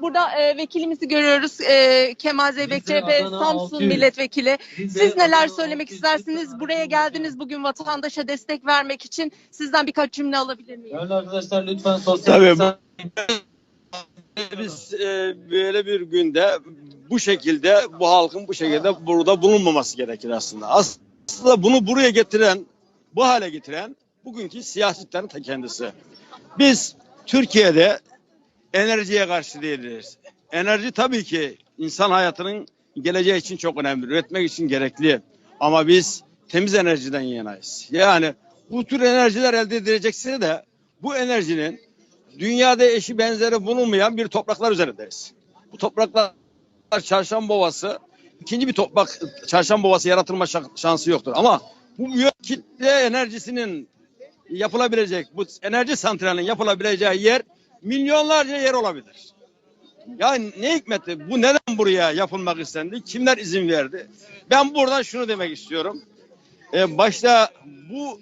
Burada e, vekilimizi görüyoruz. E, Kemal Zeybek CHP Samsun 600. milletvekili. Siz neler söylemek 600. istersiniz? Buraya geldiniz bugün vatandaşa destek vermek için. Sizden birkaç cümle alabilir miyim? Değerli arkadaşlar lütfen sosyal Tabii. Biz e, böyle bir günde bu şekilde bu halkın bu şekilde burada bulunmaması gerekir aslında. Aslında bunu buraya getiren, bu hale getiren bugünkü siyasetlerin ta kendisi. Biz Türkiye'de enerjiye karşı değiliz. Enerji tabii ki insan hayatının geleceği için çok önemli. Üretmek için gerekli. Ama biz temiz enerjiden yanayız. Yani bu tür enerjiler elde edilecekse de bu enerjinin dünyada eşi benzeri bulunmayan bir topraklar üzerindeyiz. Bu topraklar çarşamba ovası ikinci bir toprak çarşamba ovası yaratılma şa- şansı yoktur. Ama bu büyük kitle enerjisinin yapılabilecek bu enerji santralinin yapılabileceği yer milyonlarca yer olabilir. Yani ne hikmeti bu neden buraya yapılmak istendi? Kimler izin verdi? Ben buradan şunu demek istiyorum. Ee, başta bu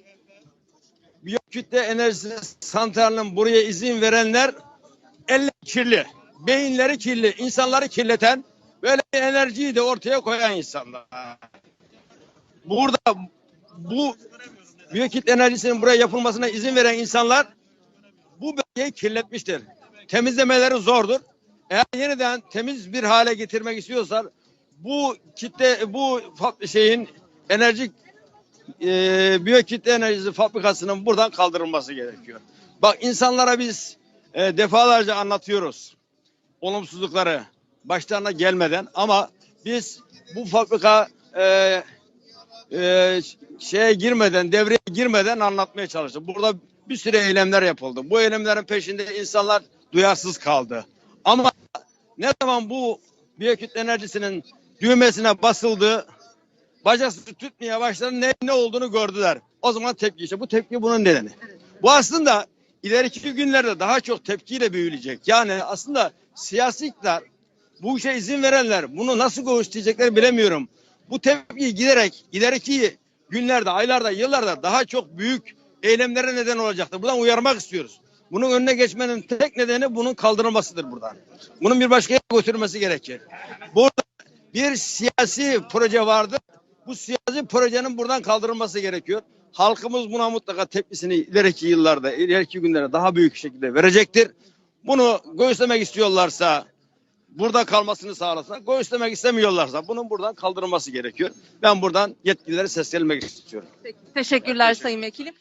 biyokütle enerji santralinin buraya izin verenler eller kirli, beyinleri kirli, insanları kirleten böyle bir enerjiyi de ortaya koyan insanlar. Burada bu biyokütle enerjisinin buraya yapılmasına izin veren insanlar kirletmiştir. Temizlemeleri zordur. Eğer yeniden temiz bir hale getirmek istiyorsan bu kitle bu şeyin enerji e, biyokütle enerjisi fabrikasının buradan kaldırılması gerekiyor. Bak insanlara biz e, defalarca anlatıyoruz olumsuzlukları başlarına gelmeden ama biz bu fabrika e, e, şeye girmeden devreye girmeden anlatmaya çalıştık. Burada bir sürü eylemler yapıldı. Bu eylemlerin peşinde insanlar duyarsız kaldı. Ama ne zaman bu biyokütle enerjisinin düğmesine basıldı, bacası tutmaya başladı ne, ne olduğunu gördüler. O zaman tepki işte bu tepki bunun nedeni. Bu aslında ileriki günlerde daha çok tepkiyle büyüyecek. Yani aslında siyasi iktidar bu işe izin verenler bunu nasıl göğüsleyecekler bilemiyorum. Bu tepki giderek ileriki günlerde, aylarda, yıllarda daha çok büyük eylemlere neden olacaktır. Buradan uyarmak istiyoruz. Bunun önüne geçmenin tek nedeni bunun kaldırılmasıdır buradan. Bunun bir başka yere götürmesi gerekir. Burada bir siyasi proje vardı. Bu siyasi projenin buradan kaldırılması gerekiyor. Halkımız buna mutlaka tepkisini ileriki yıllarda, ileriki günlerde daha büyük şekilde verecektir. Bunu göğüslemek istiyorlarsa burada kalmasını sağlasa, göğüslemek istemiyorlarsa bunun buradan kaldırılması gerekiyor. Ben buradan yetkililere seslenmek istiyorum. Peki, Teşekkürler Sayın Vekilim.